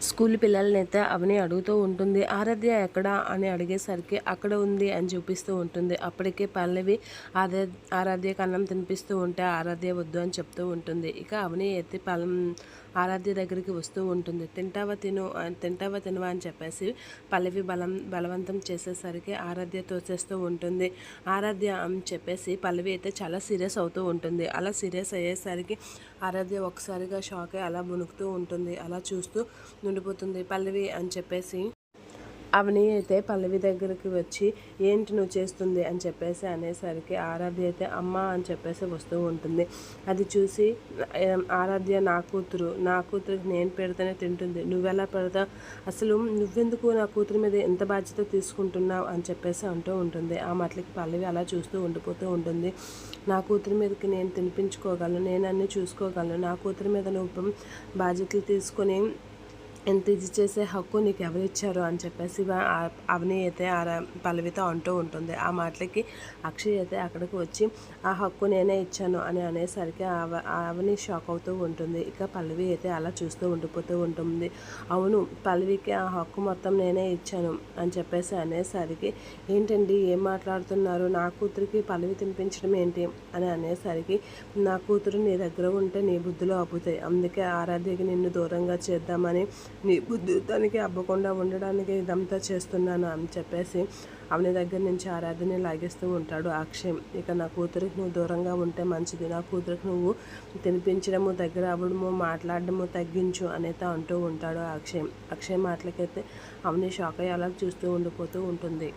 School పిల్లలనైతే అవని అడుగుతూ ఉంటుంది ఆరాధ్య ఎక్కడ? అని అడిగేసరికి అక్కడ ఉంది అని చూపిస్తూ ఉంటుంది. అప్పటికే పల్లవి ఆరా ఆరాధ్య అన్నం తినిపిస్తూ ఉంటే ఆరాధ్య వద్దు అని చెప్తూ ఉంటుంది. ఇక అవని ఎత్తి పలం ఆరాధ్య దగ్గరికి వస్తూ ఉంటుంది. తింటావా తిను తింటావా తినవా అని చెప్పేసి పల్లవి బలం బలవంతం చేసేసరికి ఆరాధ్య తోచేస్తూ ఉంటుంది. ఆరాధ్య అని చెప్పేసి పల్లవి అయితే చాలా సీరియస్ అవుతూ ఉంటుంది. అలా సీరియస్ అయ్యేసరికి ఆరాధ్య ఒకసారిగా షాక్ అయి అలా మునుగుతూ ఉంటుంది. అలా చూస్తూ ఉండిపోతుంది. పల్లవి అని చెప్పేసి అవని అయితే పల్లవి దగ్గరికి వచ్చి ఏంటి నువ్వు చేస్తుంది? అని చెప్పేసి అనేసరికి ఆరాధ్య అయితే అమ్మ అని చెప్పేసి వస్తూ ఉంటుంది. అది చూసి ఆరాధ్య నా కూతురు నా కూతురికి నేను పెడితేనే తింటుంది. నువ్వెలా పెడతా అసలు నువ్వెందుకు నా కూతురు మీద ఎంత బాధ్యత తీసుకుంటున్నావు? అని చెప్పేసి అంటూ ఉంటుంది. ఆ మాటలకి పల్లవి అలా చూస్తూ ఉండిపోతూ ఉంటుంది. నా కూతురి మీదకి నేను తినిపించుకోగలను నేను అన్నీ చూసుకోగలను. నా కూతురి మీద నువ్వు బాధ్యతలు తీసుకొని ఎంత ఇది చేసే హక్కు నీకు ఎవరు ఇచ్చారు అని చెప్పేసి అవని అయితే పల్లవిత పల్లవితో అంటూ ఉంటుంది. ఆ మాటలకి అక్షయ్ అయితే అక్కడికి వచ్చి ఆ హక్కు నేనే ఇచ్చాను అని అనేసరికి ఆవ- అవని షాక్ అవుతూ ఉంటుంది. ఇక పల్లవి అయితే అలా చూస్తూ ఉండిపోతూ ఉంటుంది. అవును పల్లవికి ఆ హక్కు మొత్తం నేనే ఇచ్చాను అని చెప్పేసి అనేసరికి ఏంటండి ఏం మాట్లాడుతున్నారు? నా కూతురికి పల్లవి తినిపించడం ఏంటి? అని అనేసరికి నా కూతురు నీ దగ్గర ఉంటే నీ బుద్ధిలో అబ్బుతాయి అందుకే ఆరాధ్యకి నిన్ను దూరంగా చేద్దామని నీ బుద్ధితానికి అవ్వకుండా అబ్బకుండా ఉండడానికి ఇదంతా చేస్తున్నాను అని చెప్పేసి అవని దగ్గర నుంచి ఆరాధ్యని లాగేస్తూ ఉంటాడు అక్షయ్ ఇక నా కూతురికి నువ్వు దూరంగా ఉంటే మంచిది. నా కూతురికి నువ్వు తినిపించడము దగ్గర అవ్వడము మాట్లాడడము తగ్గించు అనేది అంటూ ఉంటాడు అక్షయ్ అక్షయ్ మాటలకైతే అవని షాక్ అయ్యేలా చూస్తూ ఉండిపోతూ ఉంటుంది.